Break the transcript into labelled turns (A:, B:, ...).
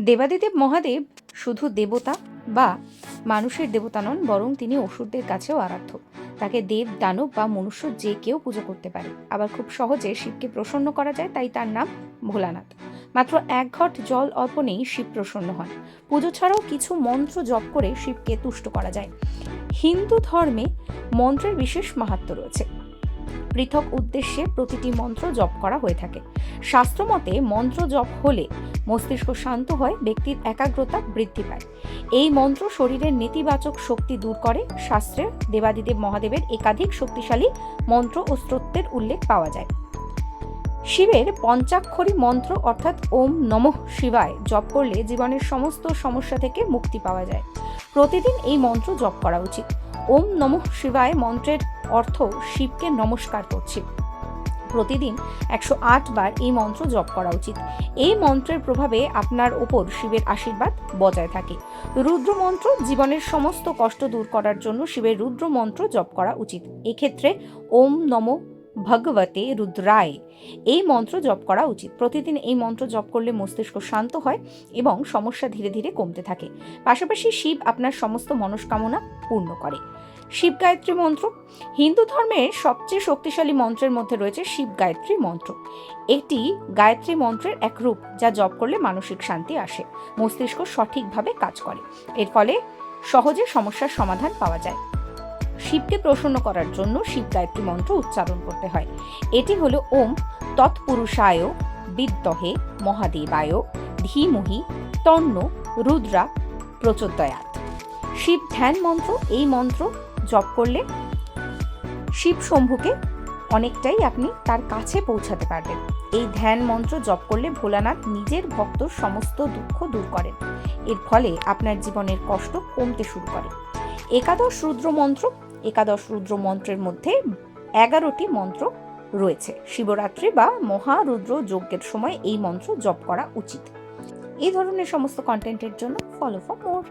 A: দেবাদিদেব মহাদেব শুধু দেবতা বা মানুষের দেবতা নন, বরং তিনি অসুরদের কাছেও আরাধ্য। তাকে দেব, দানব বা মনুষ্য যে কেউ পুজো করতে পারে। আবার খুব সহজে শিবকে প্রসন্ন করা যায়, তাই তার নাম ভোলানাথ। মাত্র এক ঘট জল অর্পণেই শিব প্রসন্ন হন। পুজো ছাড়াও কিছু মন্ত্র জপ করে শিবকে তুষ্ট করা যায়। হিন্দু ধর্মে মন্ত্রের বিশেষ মাহাত্ম্য রয়েছে। পৃথক উদ্দেশ্যে প্রতিটি মন্ত্র জপ করা হয়ে থাকে। শাস্ত্রমতে মন্ত্র জপ হলে মস্তিষ্ক শান্ত হয়, ব্যক্তির একাগ্রতা বৃদ্ধি পায়। এই মন্ত্র শরীরের নেতিবাচক শক্তি দূর করে। শাস্ত্রে দেবাদিদেব মহাদেবের একাধিক শক্তিশালী মন্ত্র ও স্তোত্রের উল্লেখ পাওয়া যায়। শিবের পঞ্চাক্ষরী মন্ত্র অর্থাৎ ওম নমঃ শিবায় জপ করলে জীবনের সমস্ত সমস্যা থেকে মুক্তি পাওয়া যায়। প্রতিদিন এই মন্ত্র জপ করা উচিত। ওম নম শিবায় মন্ত্রের অর্থ শিবকে নমস্কার করছি। প্রতিদিন একশো আট বার এই মন্ত্র জপ করা উচিত। এই মন্ত্রের প্রভাবে আপনার ওপর শিবের আশীর্বাদ বজায় থাকে। রুদ্র মন্ত্র জীবনের সমস্ত কষ্ট দূর করার জন্য শিবের রুদ্র মন্ত্র জপ করা উচিত। এক্ষেত্রে ওম নম ভগবতে রুদ্রায়। এই মন্ত্র জপ করা উচিত। প্রতিদিন এই মন্ত্র জপ করলে মস্তিষ্ক শান্ত হয় এবং সমস্যা ধীরে ধীরে কমতে থাকে। পাশাপাশি শিব আপনার সমস্ত মনস্কামনা পূর্ণ করে। শিব গায়ত্রী মন্ত্র। হিন্দু ধর্মের সবচেয়ে শক্তিশালী মন্ত্রের মধ্যে রয়েছে শিব গায়ত্রী মন্ত্র। এটি গায়ত্রী মন্ত্রের এক রূপ যা জপ করলে মানসিক শান্তি আসে, মস্তিষ্ক সঠিকভাবে কাজ করে। এর ফলে সহজে সমস্যার সমাধান পাওয়া যায়। শিবকে প্রসন্ন করার জন্য শিব গায়ত্রী মন্ত্র উচ্চারণ করতে হয়। এটি হলো ওম তৎপুরুষায় বিদ্মহে মহাদেবায় ধীমহি তন্ন রুদ্রা প্রচোদয়াত শিব ধ্যান মন্ত্র, এই মন্ত্র জপ করলে শিব শম্ভুকে অনেকটাই আপনি তার কাছে পৌঁছাতে পারবেন। এই ধ্যান মন্ত্র জপ করলে ভোলানাথ নিজের ভক্ত সমস্ত দুঃখ দূর করেন। এর ফলে আপনার জীবনের কষ্ট কমতে শুরু করে। একাদশ রুদ্র মন্ত্র একাদশ রুদ্র মন্ত্রের মধ্যে এগারোটি মন্ত্র রয়েছে। শিবরাত্রি বা মহারুদ্র যজ্ঞের সময় এই মন্ত্র জপ করা উচিত। এই ধরনের সমস্ত কন্টেন্টের জন্য ফলো ফর মোর